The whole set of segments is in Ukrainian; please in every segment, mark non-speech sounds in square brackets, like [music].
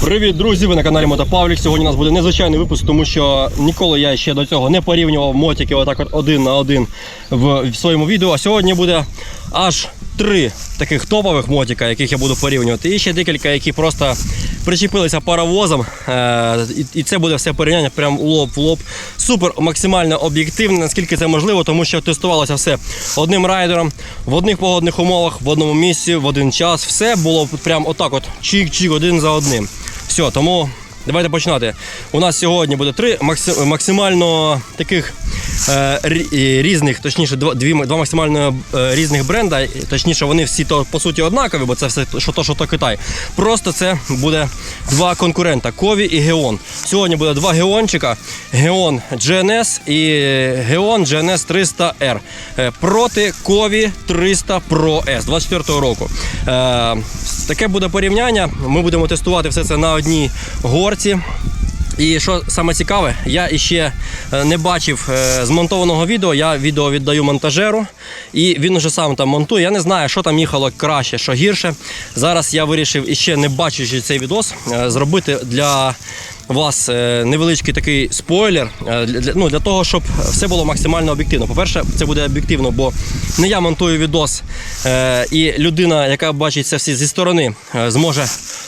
Привіт, друзі! Ви на каналі Мотопавлік. Сьогодні у нас буде незвичайний випуск, тому що ніколи я ще до цього не порівнював мотики отак от один на один в, своєму відео. А сьогодні буде аж три таких топових мотика, яких я буду порівнювати. І ще декілька, які просто причепилися паровозом. Е, і, це буде все порівняння прям лоб в лоб. Супер максимально об'єктивне, наскільки це можливо, тому що тестувалося все одним райдером, в одних погодних умовах, в одному місці, в один час. Все було прям отак от чик-чик один за одним. Все, тому давайте починати. У нас сьогодні буде три макси- максимально таких е, різних, точніше, два, максимально е, різних бренда. Точніше, вони всі то по суті однакові, бо це все що то, що то Китай. Просто це буде два конкурента Кові і Геон. Сьогодні буде два геончика: Геон GNS і Геон GNS 300R е, проти Кові 300 Pro S 24 року. Е, Таке буде порівняння. Ми будемо тестувати все це на одній горці. І що саме цікаве, я іще е, не бачив е, змонтованого відео. Я відео віддаю монтажеру, і він уже сам там монтує. Я не знаю, що там їхало краще, що гірше. Зараз я вирішив іще не бачачи цей відос, е, зробити для вас невеличкий такий спойлер. Для, ну, для того, щоб все було максимально об'єктивно. По-перше, це буде об'єктивно, бо не я монтую відос, і людина, яка бачить це всі зі сторони, зможе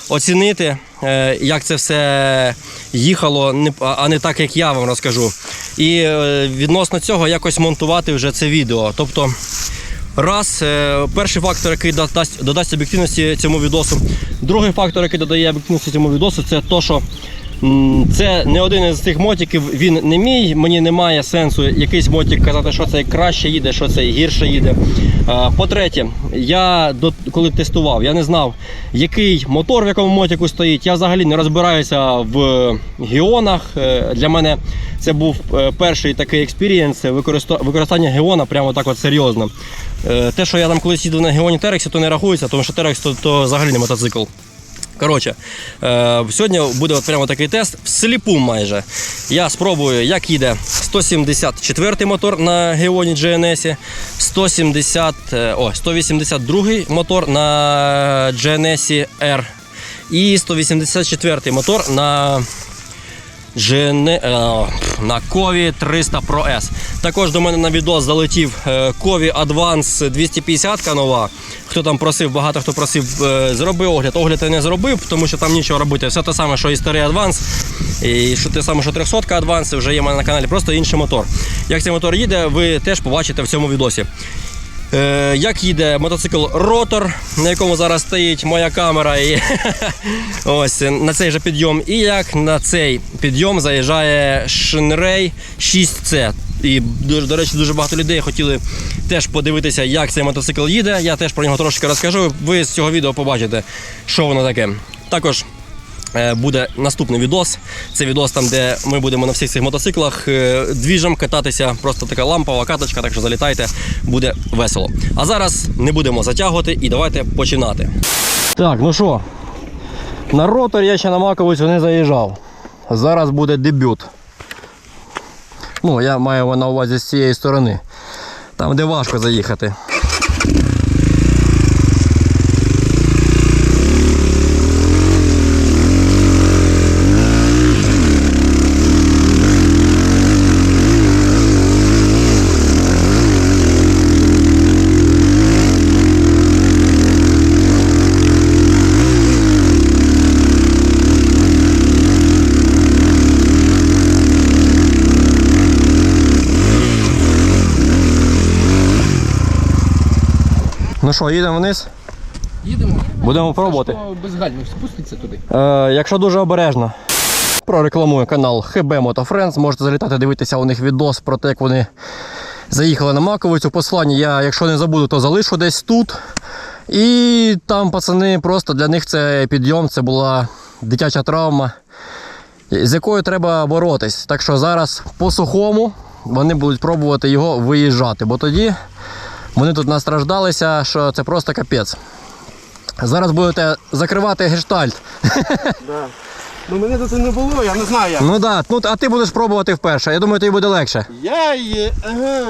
оцінити, е, як це все їхало, а- не так, як я вам розкажу. І е, відносно цього якось монтувати вже це відео. Тобто, раз, е, перший фактор, який додасть, додасть об'єктивності цьому відосу. Другий фактор, який додає об'єктивності цьому відосу, це то, що це не один із цих мотиків, він не мій. Мені немає сенсу якийсь мотик казати, що це краще їде, що це гірше їде. По-третє, я коли тестував, я не знав, який мотор в якому мотику стоїть. Я взагалі не розбираюся в геонах. Е, Для мене це був е, перший такий експірієнс використання геона прямо так от серйозно. Е, Те, що я там колись їздив на геоні Терексі, то не рахується, тому що Терекс то, то взагалі не мотоцикл. Коротше, е, сьогодні буде от прямо такий тест всліпу майже. Я спробую, як їде 174 мотор на Геоні GNS, 170, е, о, 182 мотор на GNS R і 184 мотор на GN, е, на Кові 300 Pro S. Також до мене на відос залетів е, Кові Advance 250 нова. Хто там просив, багато хто просив, е, зроби огляд. Огляд я не зробив, тому що там нічого робити. Все те саме, що і старий Advance. І що те саме, що 300 Advance вже є в мене на каналі, просто інший мотор. Як цей мотор їде, ви теж побачите в цьому відосі. Е, як їде мотоцикл Ротор, на якому зараз стоїть моя камера, і [laughs] ось на цей же підйом. І як на цей підйом заїжджає Shinrei 6C. І до, речі, дуже багато людей хотіли теж подивитися, як цей мотоцикл їде. Я теж про нього трошки розкажу. Ви з цього відео побачите, що воно таке. Також буде наступний відос. Це відос там, де ми будемо на всіх цих мотоциклах е, двіжем кататися. Просто така лампова каточка, так що залітайте, буде весело. А зараз не будемо затягувати і давайте починати. Так, ну що, на ротор я ще на маковицю не заїжджав. Зараз буде дебют. Ну, я маю на увазі з цієї сторони. Там, де важко заїхати. Ну що, їдемо вниз? Їдемо. Будемо пробувати. Важко без спуститься туди. Е, якщо дуже обережно, прорекламую канал HB Moto Можете залітати дивитися у них відос про те, як вони заїхали на Маковицю. Послання я, якщо не забуду, то залишу десь тут. І там пацани просто для них це підйом, це була дитяча травма, з якою треба боротись. Так що зараз по сухому вони будуть пробувати його виїжджати, бо тоді вони тут настраждалися, що це просто капець. Зараз будете закривати гештальт. [laughs] Да. Ну мене тут не було, я не знаю як. Ну так, ну а ти будеш пробувати вперше. Я думаю, тобі буде легше. Я є. Ага.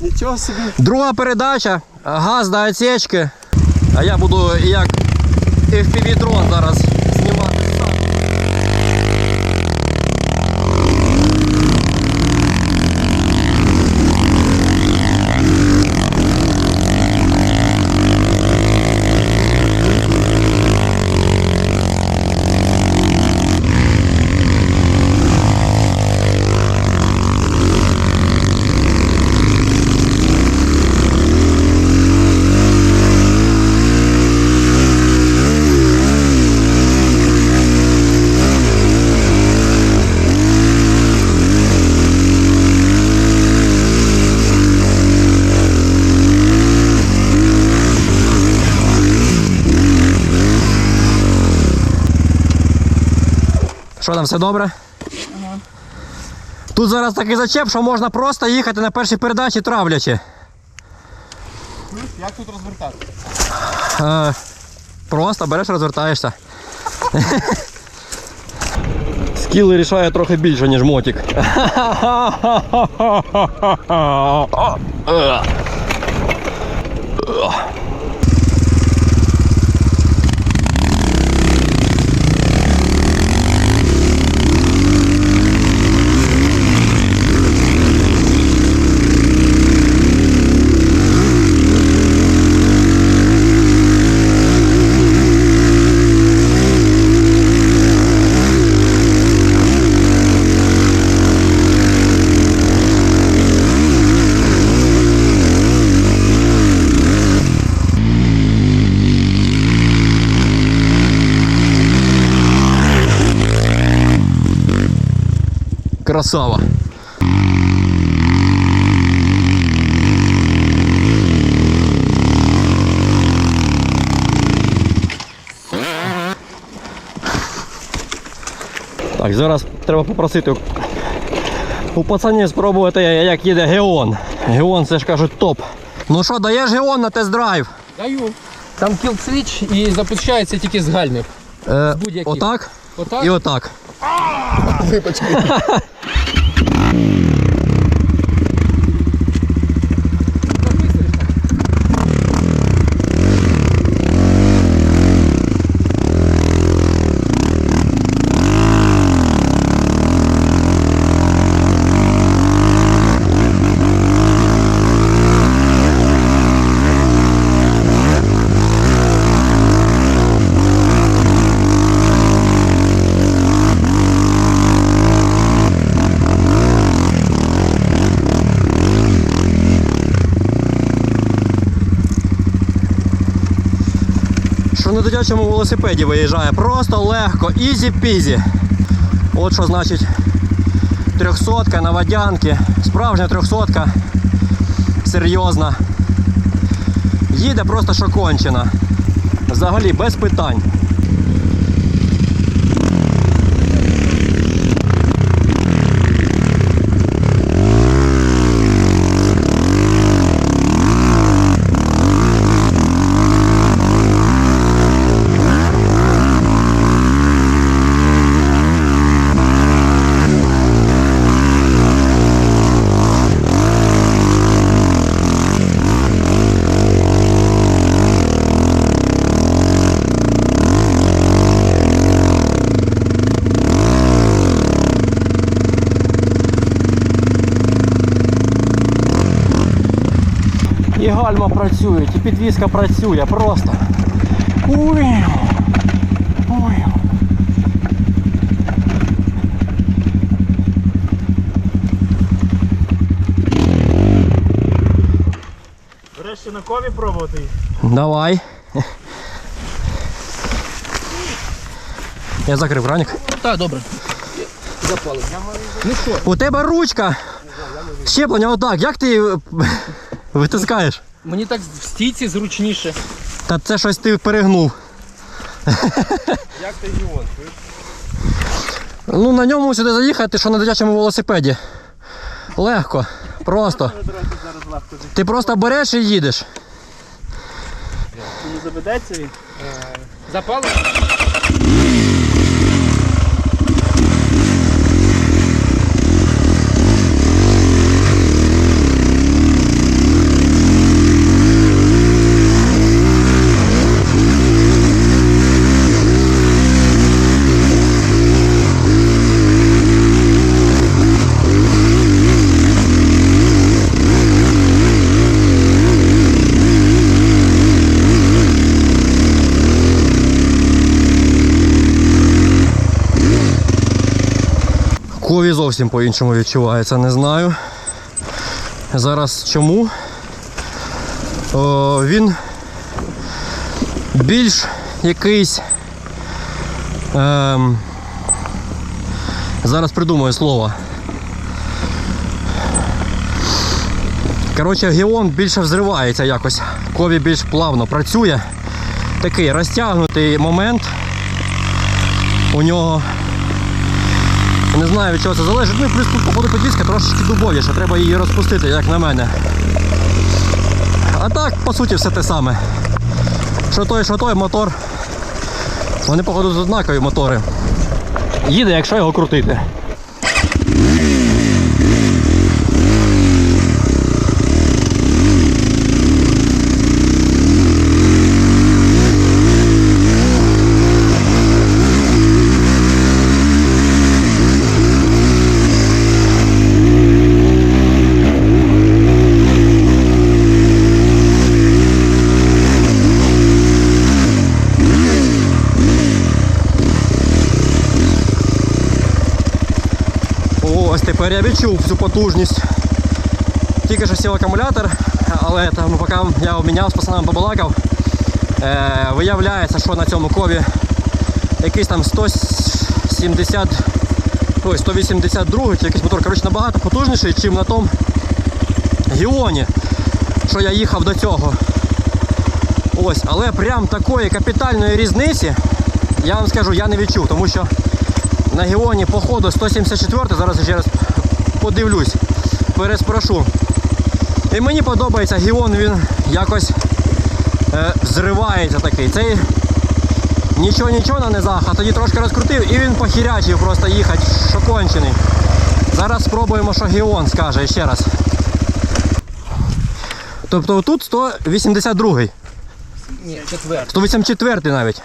Нічого собі. Друга передача, газ до отсечки. А я буду як FPV дрон зараз знімати сам. Що там, все добре? Тут зараз такий зачеп, що можна просто їхати на першій передачі травлячи. Як тут розвертати? Е, просто береш, розвертаєшся. Скіл рішає трохи більше, ніж мотик. [laughs] Красава. Так, зараз треба попросити у- пацанів спробувати, як їде Геон. Геон це ж кажуть топ. Ну що, даєш Геон на тест-драйв? Даю. Там кілцвіч і запускається тільки з гальмів. Е, будь-яких. отак Отак. і отак. Що [laughs] на дитячому велосипеді виїжджає. Просто легко, ізі-пізі. От що значить трьохсотка на водянки. Справжня трьохсотка. Серйозна. Їде просто шокончина. Взагалі без питань. Гальма працюють, і підвізка працює просто. Уй. Уй. Врешті на кові пробувати. Давай. Я закрив ранік. Так, добре. Запали. Ну що, У тебе ручка. Щеплення отак. Як ти витискаєш? Мені так в стійці зручніше. Та це щось ти перегнув. Як ти Гіон? Ну на ньому сюди заїхати, що на дитячому велосипеді. Легко, просто. Ти просто береш і їдеш. не заведеться він. Запали? Кові зовсім по-іншому відчувається, не знаю. Зараз чому? О, він більш якийсь. Ем, зараз придумаю слово. Коротше, геон більше взривається якось. Кові більш плавно працює. Такий розтягнутий момент. У нього. Не знаю від чого це залежить. Ну плюс тут походу підвіска трошечки дубовіша, треба її розпустити, як на мене. А так, по суті, все те саме. Що той, що той мотор. Вони, походу, однакові мотори. Їде, якщо його крутити. Ось я цю потужність. Тільки що сів акумулятор, але там, поки я обміняв з пацанами побалакав, е, виявляється, що на цьому кові якийсь там 170, ой, 182 чи якийсь мотор, коротше, набагато потужніший, ніж на тому Гіоні, що я їхав до цього. Ось, але прям такої капітальної різниці, я вам скажу, я не відчув, тому що на Геоні по ходу 174, зараз я ще раз подивлюсь, переспрошу. І мені подобається Геон, він якось е, зривається такий. Цей нічого нічого на низах, а тоді трошки розкрутив і він похірячив просто їхати, що кончений. Зараз спробуємо, що Геон скаже ще раз. Тобто тут 182 Ні, четвертий. 184 навіть.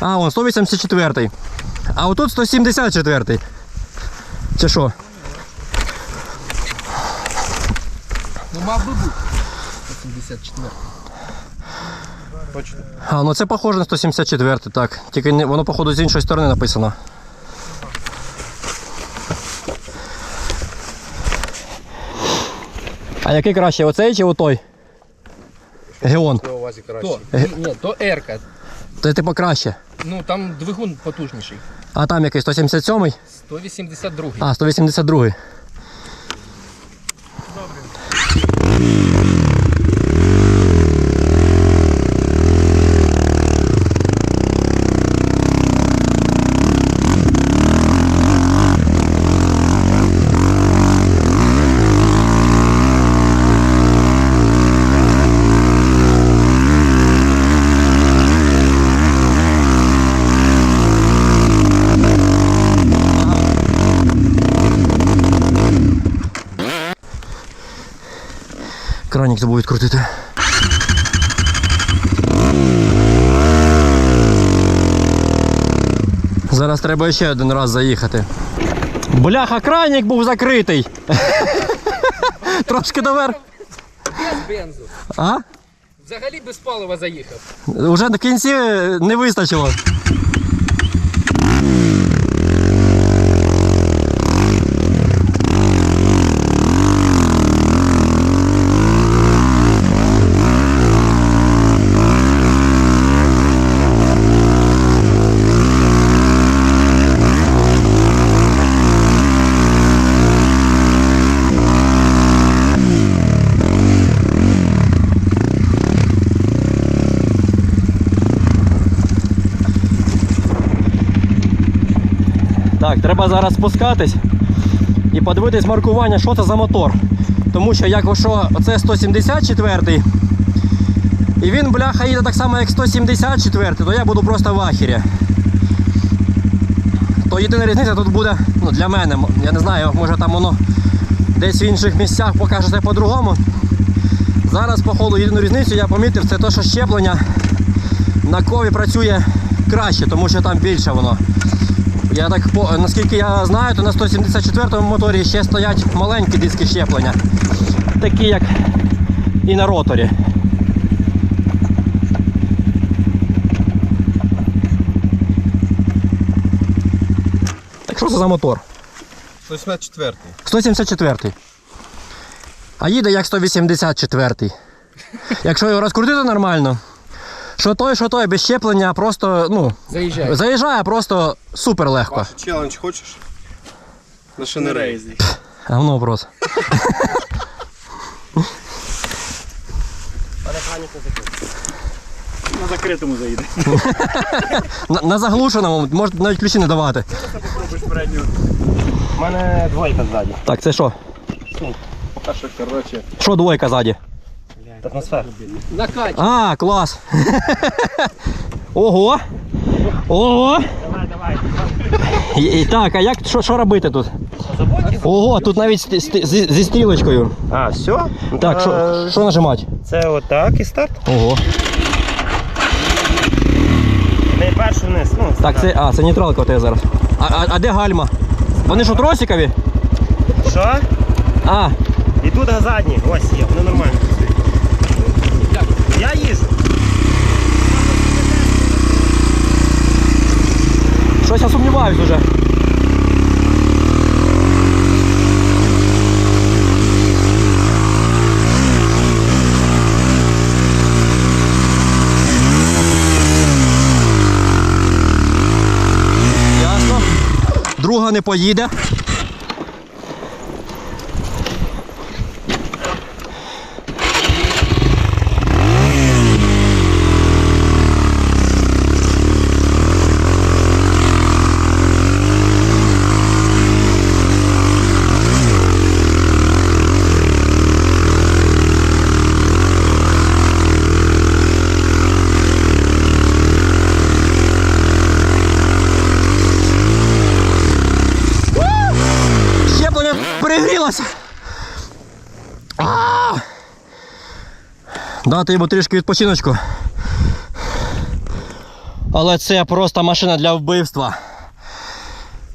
А, он 184. А отут 174. Чи що? Мав би бути. 84. Точно. А, ну це похоже на 174, так. Тільки не, воно, походу, з іншої сторони написано. А який краще, оцей чи отой? Геон. Це у вас краще. То, ні, ні, то Ерка. Це типу краще. Ну там двигун потужніший. А там який 177 182. А, 182 Mm-hmm. Краник забудь крутити. Зараз треба ще один раз заїхати. Бляха, кранік був закритий. [laughs] Трошки довер. Без бензу. А? Взагалі без палива заїхав. Уже до кінці не вистачило. Треба зараз спускатись і подивитись маркування, що це за мотор. Тому що якщо оце 174 і він, бляха, їде так само, як 174, то я буду просто в ахірі. То єдина різниця тут буде ну, для мене. Я не знаю, може там воно десь в інших місцях покаже це по-другому. Зараз, по ходу, єдину різницю я помітив, це те, що щеплення на кові працює краще, тому що там більше воно. Я так наскільки я знаю, то на 174 моторі ще стоять маленькі диски щеплення. Такі як і на роторі. Так що це за мотор? 184. 174. А їде як 184. Якщо його розкрутити нормально, що той, що той без щеплення просто, ну, Заїжджай. заїжджає просто супер легко. Челендж хочеш? На шинерей. Говно просто. На закритому заїде. На, на заглушеному можна навіть ключі не давати. Попробуєш передню. У мене двойка ззаді. Так, це що? Що, коротше. Що двойка ззаді? Атмосфера. Накач. А, клас. [laughs] Ого. Ого. Давай, давай. І, так, а як що, що робити тут? Ого, тут навіть сти- сти- зі, зі стрілочкою. А, все? Так, що, що нажимати? Це отак і старт. Ого. Не першу вниз. Ну, Так, це. А, це нейтралка у тебе зараз. А, а, а де гальма? Вони що тросикові? Що? А, І тут задні. Ось є, воно нормально. Я їжджу. щось я сумніваюсь уже. Друга не поїде. Щеплення перегрілося. А! Дати йому трішки відпочиночку. Але це просто машина для вбивства.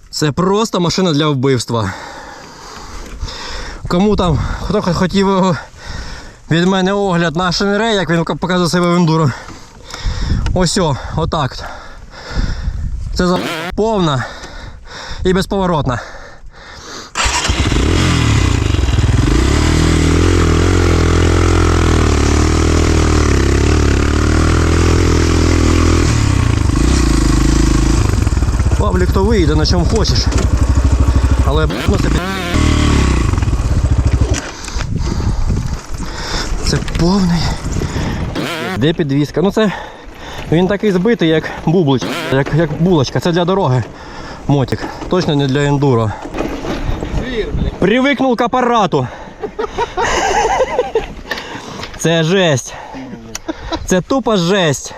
Це просто машина для вбивства. Кому там, хто хотів від мене огляд на шинере, як він показує себе в ендуро. Ось отак. Це повна і безповоротна. Павлік то вийде на чому хочеш. Але ну, це, це повний. Де підвізка? Ну це він такий збитий, як бублич, як, як булочка. Це для дороги. Мотик. Точно не для ендуро. Привикнув к апарату. Це жесть. Це тупо жесть.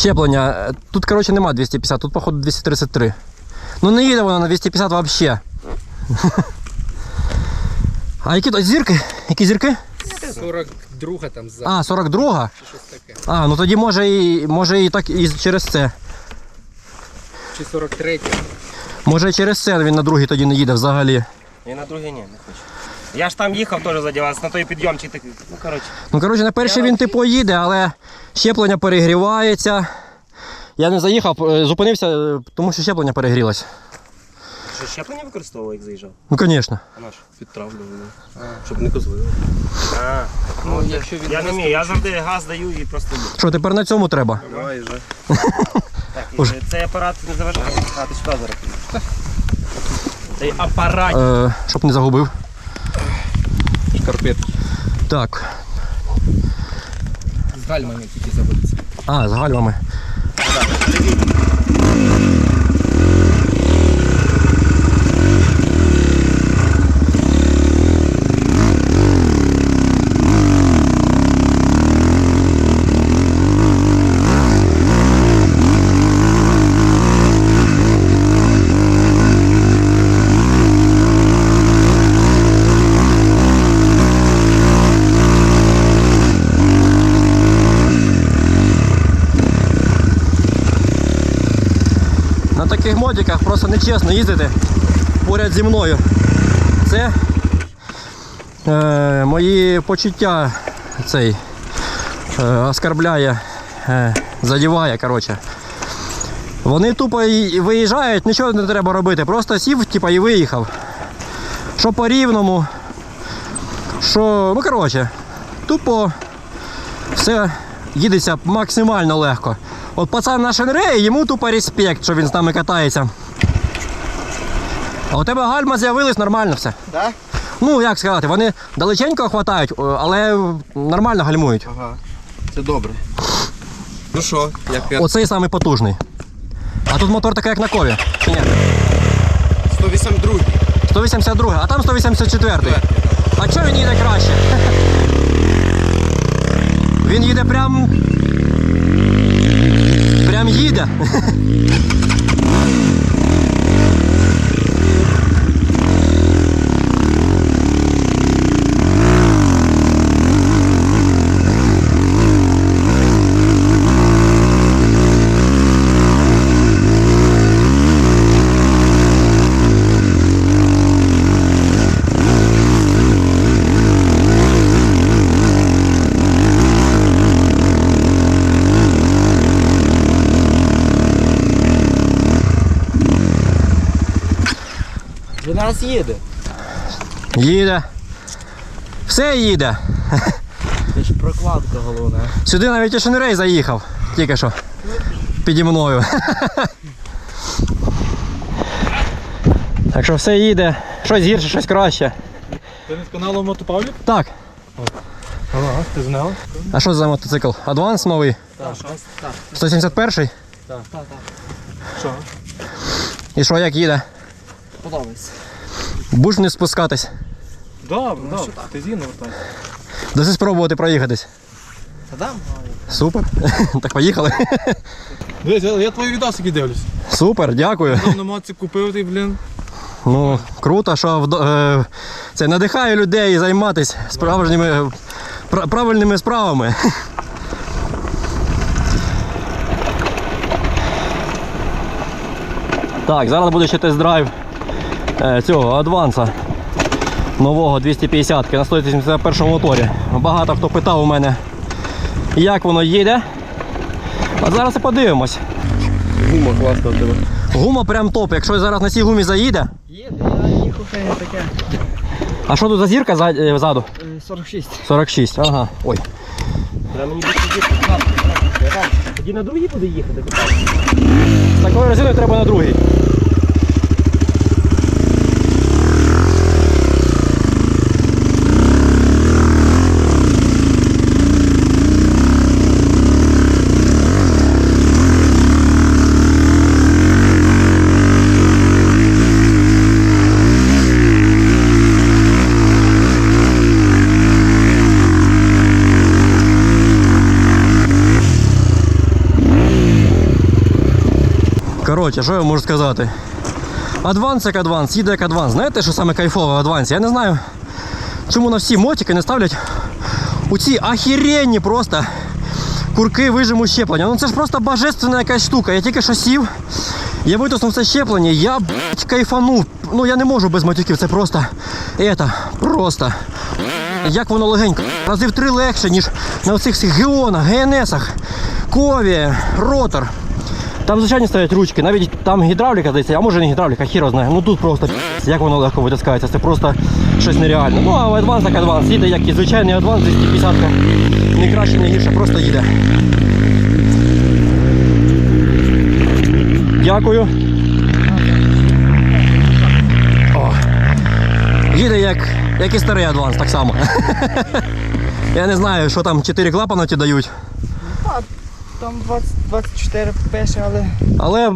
Щеплення. е, Тут, коротше, нема 250, тут, походу, 233. Ну не їде воно на 250 взагалі. [laughs] А які тут зірки? Які зірки? 42 там за. А, 42? Щось таке. А, ну тоді може і може і так і через це. Чи 43. Може і через це він на другий тоді не їде взагалі. І на другий ні, не хочу. Я ж там їхав теж задівався, на той підйомчик такий. Ну, коротше. Ну, коротше, на перший він типу їде, але щеплення перегрівається. Я не заїхав, е, зупинився, е, тому що щеплення перегрілося. Що щеплення використовував, як заїжджав? Ну, звісно. А наш? Підтравлювали. Щоб не козлили. А, Ну, якщо він я не вмію, я завжди газ даю і просто їду. Що, тепер на цьому треба? Давай вже. [laughs] Так, і Уже. цей апарат не заважає. А, ти сюди зараз. Цей апарат. Е, щоб не загубив. Шкарпет. Так. з гальмами тільки забудеться. А, з гальмами. На таких модиках просто нечесно їздити поряд зі мною. Це е, мої почуття цей е, оскарбляє, е, задіває, коротше. Вони тупо виїжджають, нічого не треба робити. Просто сів, типа, і виїхав. Що по рівному, що. Ну коротше, тупо все їдеться максимально легко. От пацан на Шенреї, йому тупо респект, що він з нами катається. А у тебе гальма з'явилась нормально все. Да? Ну, як сказати, вони далеченько хватають, але нормально гальмують. Ага. Це добре. Ну що, як я? Оцей самий потужний. А тут мотор такий, як на кові. Чи ні? 182. 182, а там 184. А чого він їде краще? Він їде прям. Прям їде. До нас їде. Їде. Все їде. Це ж прокладка головна. Сюди навіть і Шенрей заїхав. Тільки що. Піді мною. Так що все їде. Щось гірше, щось краще. Ти не з каналу Мотопавлік? Так. Ага, ти знав? А що за мотоцикл? Адванс новий? Так, так. 171 Що? І що, як їде? Подобається. Будеш не спускатись. Добре, добре. Ти зіно вертай. Даси спробувати проїхатись. Задам? Супер. [laughs] Так поїхали. [laughs] Дивись, я, я твої відосики дивлюсь. Супер, дякую. Там на моці купив ти, блін. Ну, круто, що вдо- е, це надихає людей займатися справжніми пра- правильними справами. [laughs] Так, зараз буде ще тест-драйв цього адванса нового 250 на 181 моторі. Багато хто питав у мене, як воно їде. А зараз і подивимось. Гума класна в тебе. Гума прям топ. Якщо зараз на цій гумі заїде. Їде, я їхав хай таке. А що тут за зірка е, ззаду? 46. 46, ага. Ой. Треба мені. Тоді на другий буде їхати. З такою резиною треба на другий. Коротше, що я можу сказати? Адванс як адванс, їде як адванс. Знаєте, що саме кайфове в адвансі? Я не знаю, чому на всі мотики не ставлять у ці ахіренні просто курки вижиму щеплення. Ну це ж просто божественна якась штука. Я тільки що сів, я витиснув це щеплення, я блядь, кайфанув. Ну я не можу без матюків, це просто. Это, просто. Як воно легенько. Разів три легше, ніж на оцих всіх геонах, ГНСах, Кові, ротор. Там звичайно стоять ручки, навіть там гідравліка здається, а може не гідравліка, хіро знає. Ну тут просто як воно легко витискається, це просто щось нереальне. Ну а адванс як адванс, їде як і звичайний адванс 250 не краще, не гірше, просто їде. Дякую. О. Їде як, як і старий адванс, так само. [laughs] Я не знаю, що там 4 клапана ті дають. Там 20, 24 пише, але Але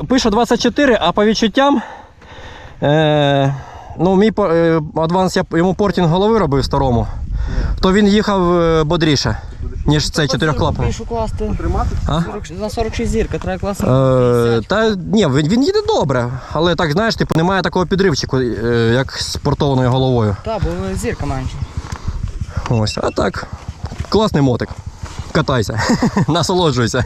е, пише 24, а по відчуттям. Е, ну, мій е, адванс я йому портінг голови робив старому, то він їхав е, бодріше, ніж цей чотирьохклапаний. Пишу класти. А? 40, за 46 зірка, треба класти. Е, та ні, він, він їде добре, але так знаєш, типу, немає такого підривчику, е, як з портованою головою. Так, бо зірка менше. Ось, а так, класний мотик. Катайся, [laughs] насолоджуйся.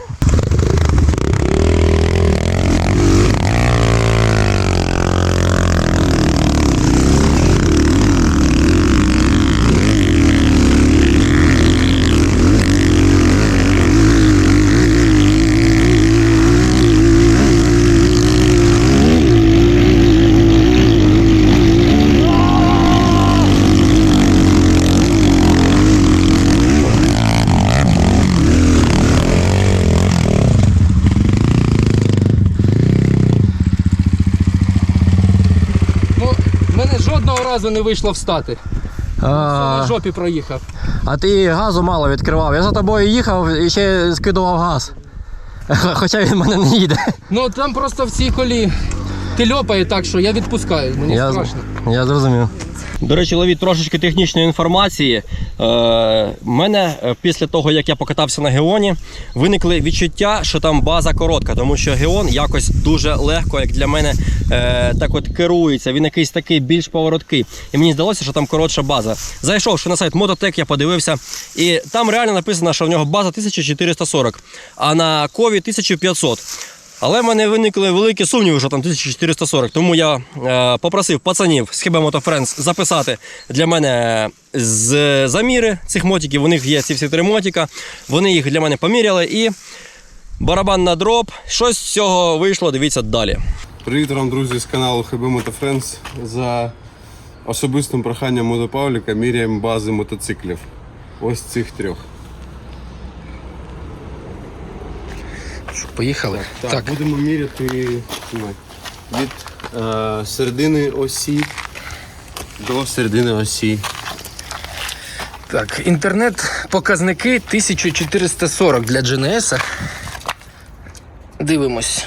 Разу не вийшло встати. На жопі проїхав. а ти газу мало відкривав. Я за тобою їхав і ще скидував газ. [laughs] Хоча він мене не їде. Ну там просто в цій колі ти льопає так, що я відпускаю. Мені Я, страшно. я зрозумів. До речі, ловіть трошечки технічної інформації. Е, мене е, після того, як я покатався на Геоні, виникли відчуття, що там база коротка, тому що Геон якось дуже легко, як для мене, е, так от керується. Він якийсь такий більш повороткий. І мені здалося, що там коротша база. Зайшовши на сайт Мототек, я подивився, і там реально написано, що в нього база 1440, а на Кові 1500. Але в мене виникли великі сумніви, що там 1440. Тому я е, попросив пацанів з Хіба Friends записати для мене з заміри цих мотиків. У них є ці всі три мотика. Вони їх для мене поміряли і барабан на дроб. Щось з цього вийшло. Дивіться далі. Привіт вам, друзі, з каналу Moto Friends. За особистим проханням Мото Павліка міряємо бази мотоциклів. Ось цих трьох. Поїхали? Так, будемо міряти від е, середини осі до середини осі. Так, інтернет-показники 1440 для GNS. Дивимось.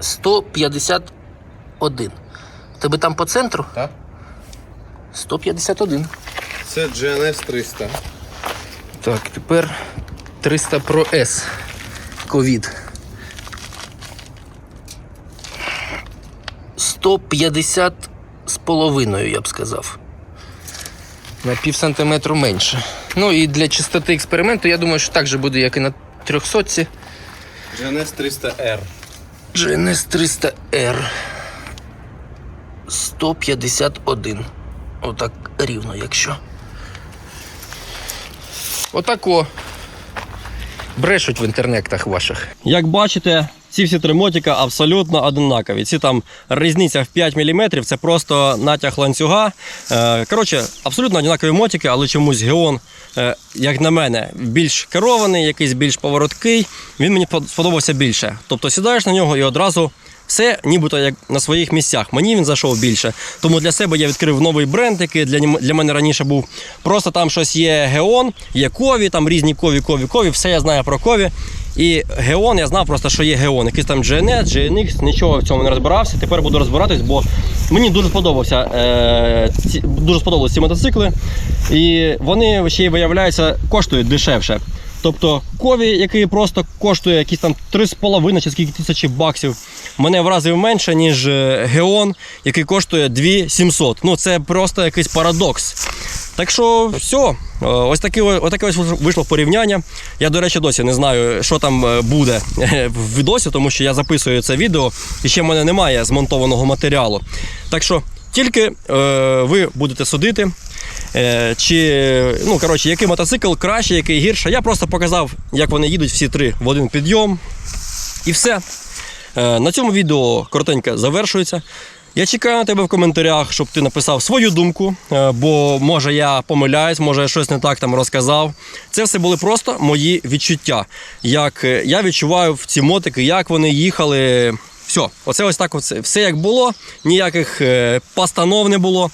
151. Тебе там по центру? Так. 151. Це GNS 300. Так, тепер 300 Pro S. Ковід. 150 з половиною, я б сказав. На пів сантиметру менше. Ну і для чистоти експерименту, я думаю, що так же буде, як і на 300 ці GNS 300R. GNS 300R 151. Отак рівно, якщо. Отако. Брешуть в інтернетах ваших. Як бачите, ці всі три мотика абсолютно однакові. Ці там різниця в 5 мм, це просто натяг ланцюга. Е, Коротше, абсолютно однакові мотики, але чомусь Геон, е, як на мене, більш керований, якийсь більш повороткий. Він мені сподобався більше. Тобто сідаєш на нього і одразу. Все нібито як на своїх місцях. Мені він зайшов більше. Тому для себе я відкрив новий бренд, який для, для мене раніше був. Просто там щось є Геон, є Кові, там різні Кові, Кові, Кові. Все я знаю про Кові. І Геон, я знав просто, що є Геон. Якийсь там GNS, GNX, нічого в цьому не розбирався. Тепер буду розбиратись, бо мені дуже сподобався, е, ці, дуже сподобалися ці мотоцикли. І вони ще й виявляються коштують дешевше. Тобто Кові, який просто коштує якісь там 3,5 чи скільки тисячі баксів, мене вразив менше, ніж е, Геон, який коштує 2700. Ну це просто якийсь парадокс. Так що все, Е, ось таке, ось таке ось вийшло порівняння. Я, до речі, досі не знаю, що там е, буде в відосі, тому що я записую це відео і ще в мене немає змонтованого матеріалу. Так що тільки е, ви будете судити. Е, чи ну коротше, який мотоцикл краще, який гірше. Я просто показав, як вони їдуть всі три в один підйом. І все. Е, на цьому відео коротенько завершується. Я чекаю на тебе в коментарях, щоб ти написав свою думку, е, бо може я помиляюсь, може я щось не так там розказав. Це все були просто мої відчуття. Як я відчуваю в ці мотики, як вони їхали. Все, оце ось так. Оце. Все як було, ніяких постанов не було.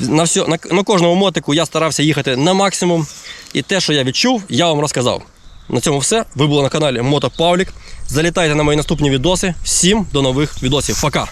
На, все, на, на кожному мотику я старався їхати на максимум. І те, що я відчув, я вам розказав. На цьому все. Ви були на каналі Мото Павлік. Залітайте на мої наступні відоси. Всім до нових відосів. Пока!